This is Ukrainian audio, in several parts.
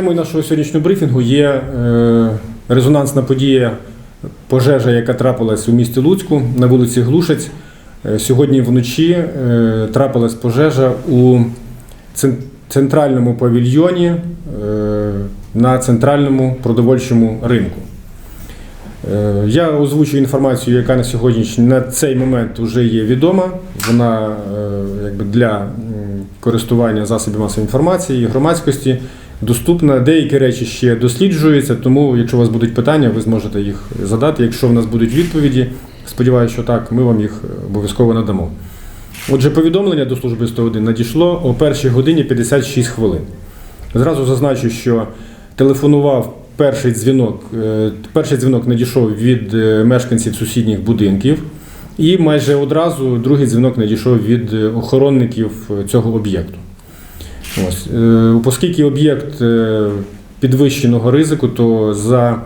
Темою нашого сьогоднішнього брифінгу є е, резонансна подія пожежа, яка трапилась у місті Луцьку на вулиці Глушець. Е, Сьогодні вночі е, трапилась пожежа у центральному павільйоні на центральному продовольчому ринку. Я озвучу інформацію, яка на сьогоднішній на цей момент вже є відома. Вона якби для користування засобів масової інформації і громадськості доступна. Деякі речі ще досліджуються, тому якщо у вас будуть питання, ви зможете їх задати. Якщо в нас будуть відповіді, сподіваюся, що так, ми вам їх е, обов'язково надамо. Отже, повідомлення до служби 101 надійшло о 1 годині 56 хвилин. Зразу зазначу, що телефонував перший дзвінок. е, Перший дзвінок надійшов від е, мешканців сусідніх будинків, і майже одразу другий дзвінок надійшов від охоронників цього об'єкту. Ось. е, Оскільки об'єкт е, підвищеного ризику, то за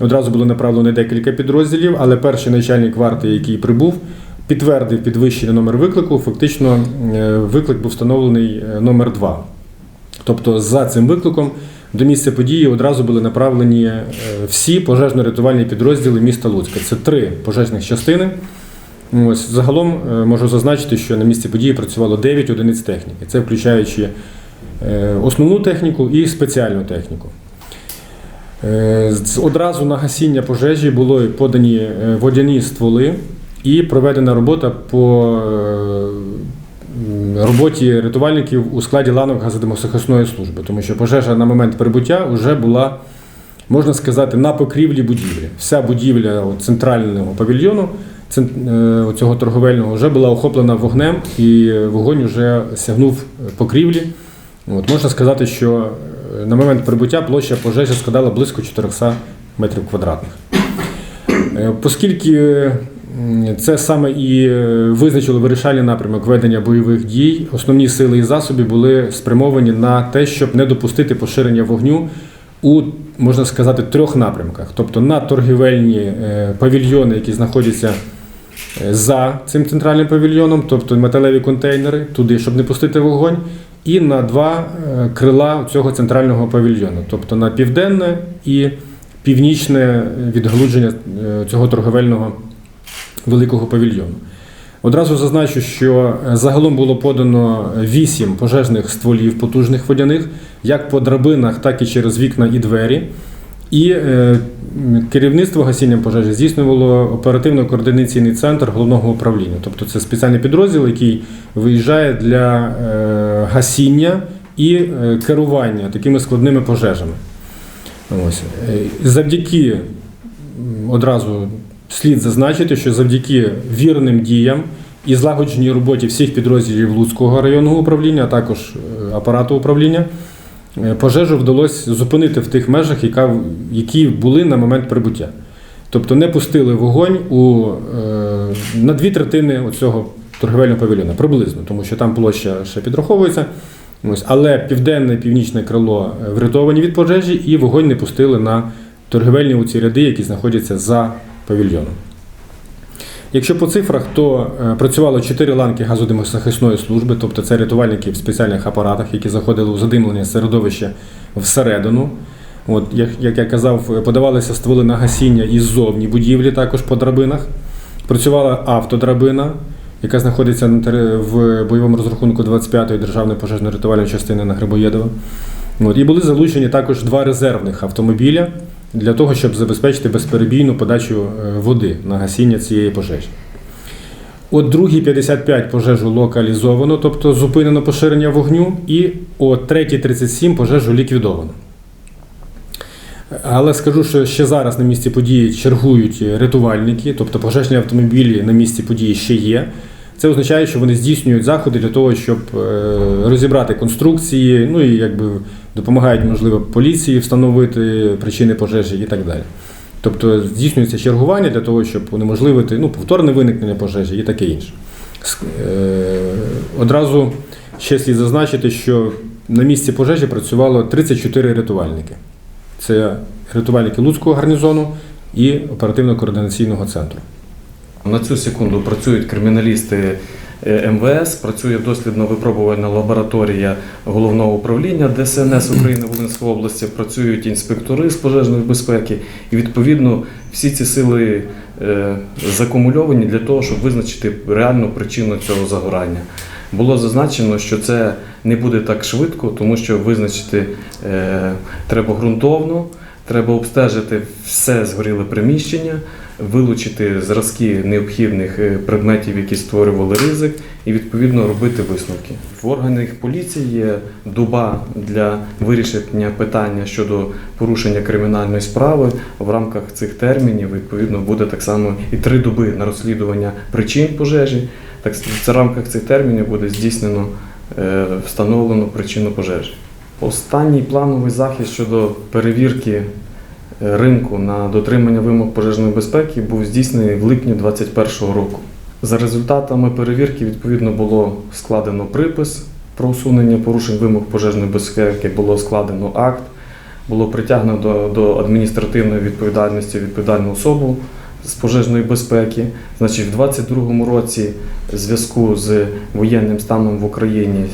одразу було направлено декілька підрозділів, але перший начальник варти, який прибув, підтвердив підвищений номер виклику. Фактично, е, виклик був встановлений номер 2. Тобто, за цим викликом до місця події одразу були направлені всі пожежно-рятувальні підрозділи міста Луцька. Це три пожежних частини. Ось загалом можу зазначити, що на місці події працювало 9 одиниць техніки. Це включаючи основну техніку і спеціальну техніку. Е, Одразу на гасіння пожежі були подані е, водяні стволи і проведена робота по е, роботі рятувальників у складі ланок газодимосахисної служби, тому що пожежа на момент прибуття вже була, можна сказати, на покрівлі будівлі. Вся будівля центрального павільйону е, цього торговельного вже була охоплена вогнем, і вогонь вже сягнув покрівлі. От, можна сказати, що е, на момент прибуття площа пожежі складала близько 400 метрів квадратних. Е, Оскільки це саме і е, визначило вирішальний напрямок ведення бойових дій, основні сили і засоби були спрямовані на те, щоб не допустити поширення вогню у, можна сказати, трьох напрямках. Тобто на торгівельні е, павільйони, які знаходяться е, за цим центральним павільйоном, тобто металеві контейнери, туди, щоб не пустити вогонь, і на два е, крила цього центрального павільйону, тобто на південне і північне відгалудження е, цього торговельного великого павільйону. Одразу зазначу, що е, загалом було подано 8 пожежних стволів потужних водяних, як по драбинах, так і через вікна і двері. І е, керівництво гасінням пожежі здійснювало оперативно-координаційний центр головного управління. Тобто це спеціальний підрозділ, який виїжджає для е, гасіння і е, керування такими складними пожежами. Ось. Завдяки одразу слід зазначити, що завдяки вірним діям і злагодженій роботі всіх підрозділів Луцького районного управління, а також апарату управління, пожежу вдалося зупинити в тих межах, які були на момент прибуття. Тобто не пустили вогонь у, е, на дві третини цього торговельного павільйона, приблизно, тому що там площа ще підраховується. Ось, але південне північне крило е, врятовані від пожежі, і вогонь не пустили на торговельні оці ряди, які знаходяться за павільйоном. Якщо по цифрах, то е, працювало 4 ланки газодимосахисної служби, тобто це рятувальники в спеціальних апаратах, які заходили у задимлення середовища всередину. От, як, я казав, е, подавалися стволи на гасіння іззовні будівлі, також по драбинах. Працювала автодрабина, яка знаходиться в бойовому розрахунку 25-ї державної пожежно-рятувальної частини на Грибоєдова. От, і були залучені також два резервних автомобіля для того, щоб забезпечити безперебійну подачу е, води на гасіння цієї пожежі. От другій 55 пожежу локалізовано, тобто зупинено поширення вогню, і о 3.37 пожежу ліквідовано. Але скажу, що ще зараз на місці події чергують рятувальники, тобто пожежні автомобілі на місці події ще є. Це означає, що вони здійснюють заходи для того, щоб е, розібрати конструкції, ну і якби допомагають, можливо, поліції встановити причини пожежі і так далі. Тобто здійснюється чергування для того, щоб унеможливити ну, повторне виникнення пожежі і таке інше. Е, Одразу ще слід зазначити, що на місці пожежі працювало 34 рятувальники. Це рятувальники Луцького гарнізону і оперативно-координаційного центру. На цю секунду працюють криміналісти е, МВС, працює дослідно-випробувальна лабораторія головного управління ДСНС України Волинської області, працюють інспектори з пожежної безпеки, і відповідно всі ці сили е, закумульовані для того, щоб визначити реальну причину цього загорання. Було зазначено, що це не буде так швидко, тому що визначити е, треба ґрунтовно, треба обстежити все згоріле приміщення, вилучити зразки необхідних е, предметів, які створювали ризик, і відповідно робити висновки. В органах поліції є доба для вирішення питання щодо порушення кримінальної справи. В рамках цих термінів відповідно буде так само і три доби на розслідування причин пожежі. Так в рамках цих термінів буде здійснено е, встановлено причину пожежі. Останній плановий захід щодо перевірки ринку на дотримання вимог пожежної безпеки був здійснений в липні 2021 року. За результатами перевірки відповідно було складено припис про усунення порушень вимог пожежної безпеки, було складено акт, було притягнено до, до адміністративної відповідальності відповідальну особу з пожежної безпеки. Значить, в 2022 році в зв'язку з воєнним станом в Україні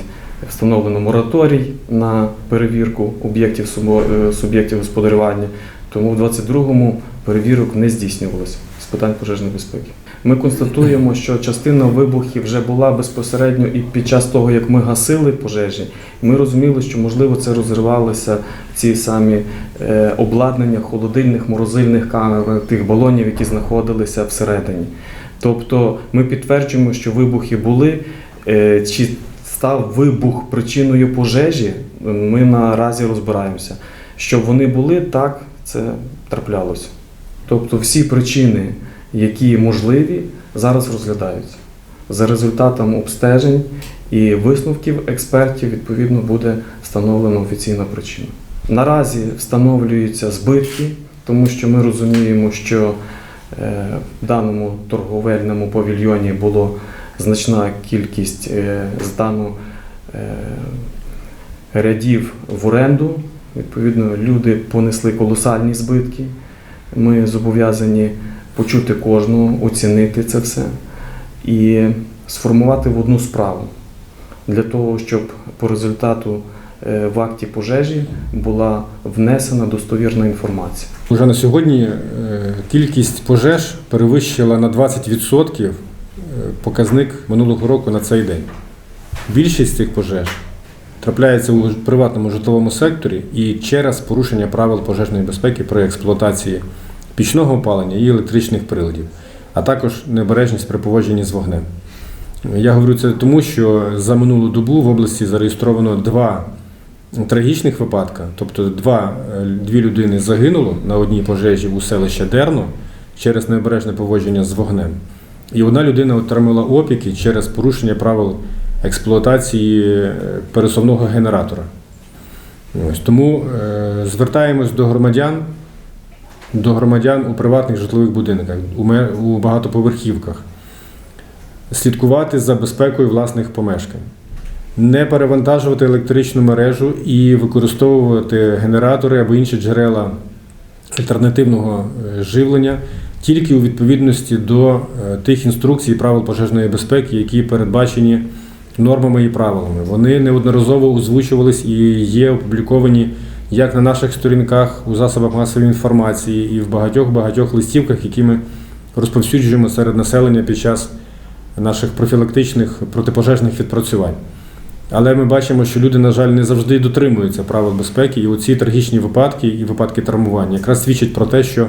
встановлено мораторій на перевірку об'єктів е, суб'єктів господарювання. Тому в 22-му перевірок не здійснювалося з питань пожежної безпеки. Ми констатуємо, що частина вибухів вже була безпосередньо і під час того, як ми гасили пожежі. Ми розуміли, що можливо це розривалися ці самі е, обладнання холодильних, морозильних камер, тих балонів, які знаходилися всередині. Тобто ми підтверджуємо, що вибухи були. Е, Чи став вибух причиною пожежі, ми наразі розбираємося. Щоб вони були, так це траплялося. Тобто всі причини, які можливі, зараз розглядаються. За результатом обстежень і висновків експертів, відповідно, буде встановлена офіційна причина. Наразі встановлюються збитки, тому що ми розуміємо, що е, в даному торговельному павільйоні було значна кількість е, здану е, рядів в оренду. Відповідно, люди понесли колосальні збитки. Ми зобов'язані почути кожного, оцінити це все і сформувати в одну справу для того, щоб по результату е, в акті пожежі була внесена достовірна інформація. Уже на сьогодні е, кількість пожеж перевищила на 20% е, показник минулого року на цей день. Більшість цих пожеж трапляється у приватному житловому секторі і через порушення правил пожежної безпеки при експлуатації пічного опалення і електричних приладів, а також небережність при поводженні з вогнем. Я говорю це тому, що за минулу добу в області зареєстровано два трагічних випадка, тобто два, е, дві людини загинуло на одній пожежі у селищі Дерно через необережне поводження з вогнем. І одна людина отримала опіки через порушення правил експлуатації е, пересувного генератора. Ось, тому е, звертаємось до громадян, до громадян у приватних житлових будинках, у, ме- у багатоповерхівках, слідкувати за безпекою власних помешкань. Не перевантажувати електричну мережу і використовувати генератори або інші джерела альтернативного е, живлення тільки у відповідності до е, тих інструкцій і правил пожежної безпеки, які передбачені нормами і правилами. Вони неодноразово озвучувались і є опубліковані як на наших сторінках у засобах масової інформації і в багатьох-багатьох листівках, які ми розповсюджуємо серед населення під час наших профілактичних протипожежних відпрацювань. Але ми бачимо, що люди, на жаль, не завжди дотримуються правил безпеки, і оці трагічні випадки і випадки травмування якраз свідчать про те, що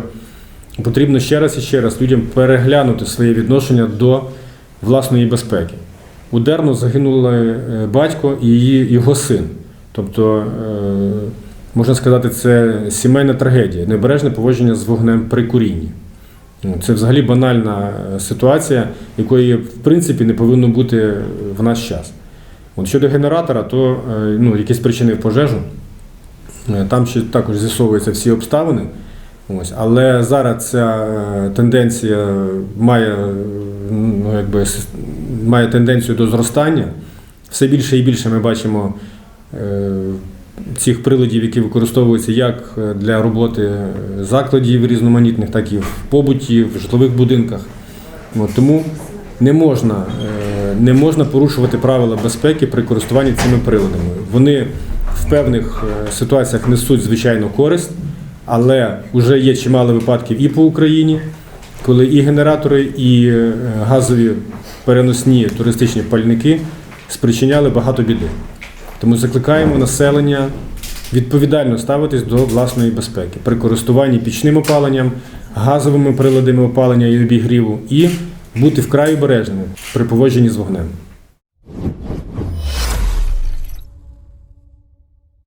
потрібно ще раз і ще раз людям переглянути своє відношення до власної безпеки. У Дерно загинули е, батько і її, його син. Тобто, е, можна сказати, це сімейна трагедія, небережне поводження з вогнем при курінні. Ну, Це взагалі банальна е, ситуація, якої в принципі не повинно бути в наш час. От щодо генератора, то ну, якісь причини пожежу. Там ще також з'ясовуються всі обставини. Ось. Але зараз ця тенденція має, ну, якби, має тенденцію до зростання. Все більше і більше ми бачимо е, цих приладів, які використовуються як е, для роботи е, закладів різноманітних, так і в побуті, в житлових будинках. От, тому не можна не можна порушувати правила безпеки при користуванні цими приладами. Вони в певних ситуаціях несуть звичайно користь, але вже є чимало випадків і по Україні, коли і генератори, і газові переносні туристичні пальники спричиняли багато біди. Тому закликаємо населення відповідально ставитись до власної безпеки при користуванні пічним опаленням, газовими приладами опалення і обігріву і бути вкрай обережними при поводженні з вогнем.